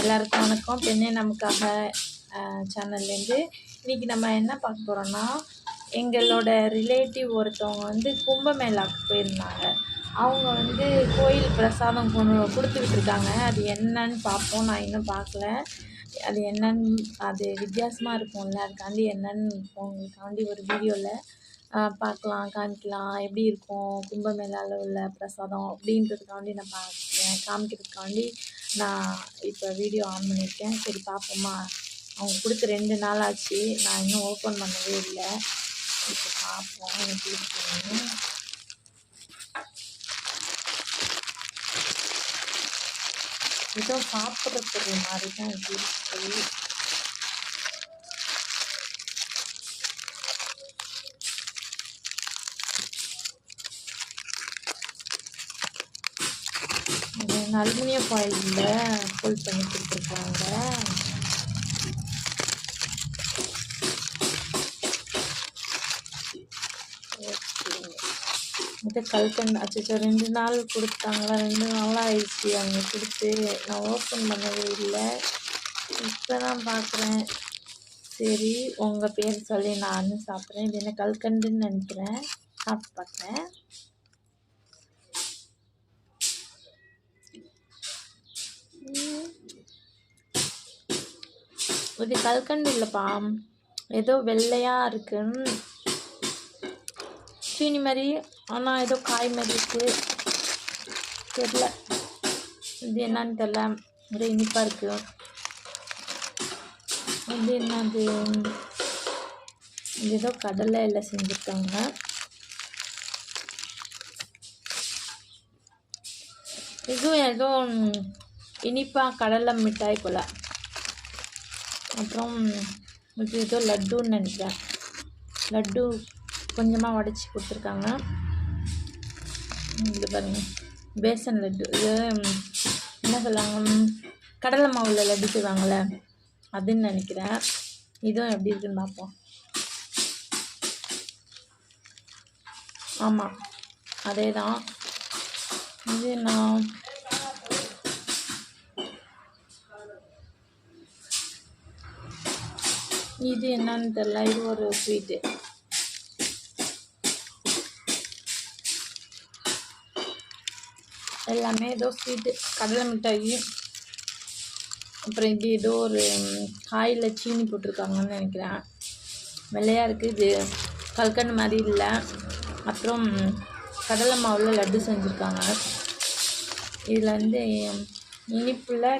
எல்லாருக்கும் வணக்கம். பெண்ணே நமக்காக சேனல்லேருந்து இன்றைக்கி நம்ம என்ன பார்க்க போகிறோன்னா எங்களோட ரிலேட்டிவ் ஒருத்தவங்க வந்து கும்பமேளாவுக்கு போயிருந்தாங்க. அவங்க வந்து கோயில் பிரசாதம் கொண்டு கொடுத்துக்கிட்டு இருக்காங்க அது என்னன்னு பார்ப்போம். நான் இன்னும் பார்க்கல. அது என்னன்னு அது வித்தியாசமாக இருக்கும்ல. அதுக்காண்டி என்னன்னு உங்களுக்காண்டி ஒரு வீடியோவில் பார்க்கலாம் காமிக்கலாம். எப்படி இருக்கும் கும்பமேளாவில் உள்ள பிரசாதம் அப்படின்றதுக்காண்டி நான் பார்க்குறேன். காமிக்கிறதுக்காண்டி நான் இப்போ வீடியோ ஆன் பண்ணியிருக்கேன். சரி பார்ப்போமா அவங்க கொடுத்து ரெண்டு நாள் ஆச்சு. நான் இன்னும் ஓப்பன் பண்ணவே இல்லை. இப்போ பார்ப்போம் எப்படி இருக்குன்னு ஏதோ சாப்பிட்ற பொருள் மாதிரி தான் இருக்கு. அலுமினியம் ஃபாயிலில் ஃபுல் பண்ணி கொடுத்துருக்காங்க. இது கல்கண்டு அச்சோ ரெண்டு நாள் கொடுத்தாங்களா? ரெண்டு நாளாக ஆயிடுச்சு. அவங்க கொடுத்து நான் ஓப்பன் பண்ணவே இல்லை. இப்போ தான் பார்க்குறேன் சரி உங்கள் பேர் சொல்லி நானும் சாப்பிட்றேன். இது என்ன கல்கண்டுன்னு நினைக்கிறேன். சாப்பிட்டு பார்க்குறேன் இது கல்கண்டு இல்லைப்பா ஏதோ வெள்ளையாக இருக்குன்னு சீனி மாதிரி ஆனால் ஏதோ காய் மாதிரி இருக்குது தெரில. இது என்னன்னு தெரில. ஒரு இனிப்பாக இருக்குது இது என்னது? இது ஏதோ கடலை எல்லாம் செஞ்சுருக்காங்க. இதுவும் ஏதோ இனிப்பாக கடலை மிட்டாய் போல். அப்புறம் ஏதோ லட்டுன்னு நினைக்கிறேன். லட்டு கொஞ்சமாக உடச்சி கொடுத்துருக்காங்க. இது பாருங்கள் பேசன் லட்டு. இது என்ன சொல்லுவாங்க? கடலை மாவில் லட்டு செய்வாங்கள்ல அதுன்னு நினைக்கிறேன். இதுவும் எப்படி இருக்குன்னு பார்ப்போம். ஆமாம் அதே தான் இது நான் இது என்னன்னு தெரில இது ஒரு ஸ்வீட்டு எல்லாமே ஏதோ ஸ்வீட்டு கடலை மிட்டாயி. அப்புறம் இது ஏதோ ஒரு காயில் சீனி போட்டிருக்காங்கன்னு நினைக்கிறேன். வெள்ளையாக இருக்குது இது கல்கண்டு மாதிரி இல்லை. அப்புறம் கடலை மாவில் லட்டு செஞ்சுருக்காங்க. இதில் வந்து இனிப்பில்